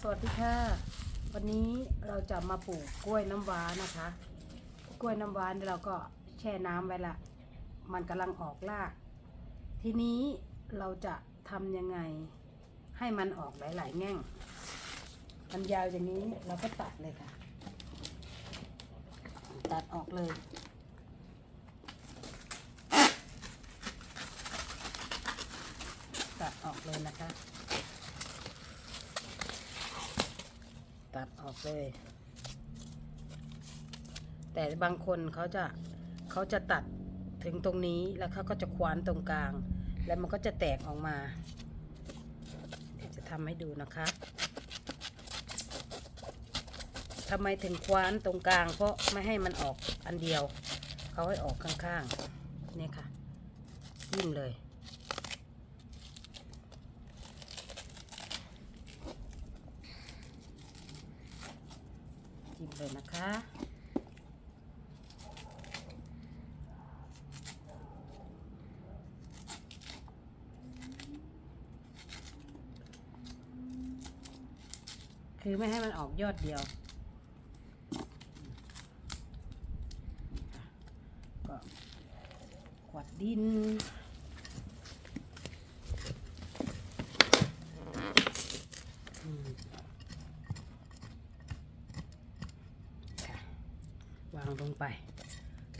สวัสดีค่ะ วันนี้เราจะมาปลูกกล้วยน้ำว้านะคะ กล้วยน้ำว้านเราก็แช่น้ำไว้ละ มันกำลังออกราก ทีนี้เราจะทำยังไงให้มันออกหลาย ๆ แง่ง มันยาวอย่างนี้เราก็ตัดเลยค่ะ ตัดออกเลยตัดออกเลยนะคะ ตัดออกเลย แต่บางคนเขาจะเขาจะตัดถึงตรงนี้แล้วเขาก็จะคว้านตรงกลาง แล้วมันก็จะแตกออกมา จะทำให้ดูนะคะทำไมถึงคว้านตรงกลาง เพราะไม่ให้มันออกอันเดียว เขาให้ออกข้างๆ เนี่ยค่ะ ยิ่งเลย เลยนะคะ คือไม่ให้มันออกยอดเดียว ก็กวดดิน อืม ค่ะวางลงไป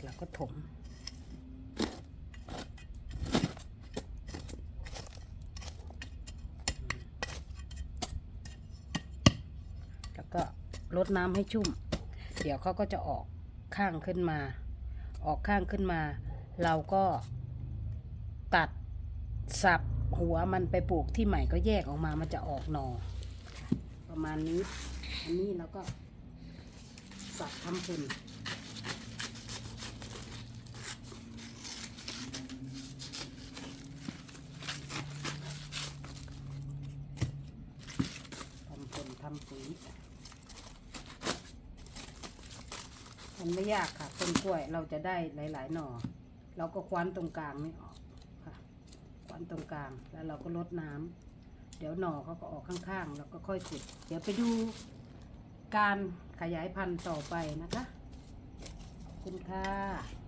แล้วก็ถม แล้วก็ลดน้ำให้ชุ่ม เดี๋ยวเขาก็จะออกข้างขึ้นมา ออกข้างขึ้นมา เราก็ตัดสับหัวมันไปปลูกที่ใหม่ก็แยกออกมา มันจะออกหนอ ประมาณนี้ อันนี้เราก็สับทำเป็นทำปุ๋ยมันไม่ยากค่ะ ต้นกล้วยเราจะได้หลาย ๆ หน่อ เราก็คว้านตรงกลางนี่ออกค่ะคว้านตรงกลางแล้วเราก็ลดน้ำเดี๋ยวหน่อเขาก็ออกข้างๆแล้วก็ค่อยขุด เดี๋ยวไปดูการขยายพันธุ์ต่อไปนะคะ ขอบคุณค่ะ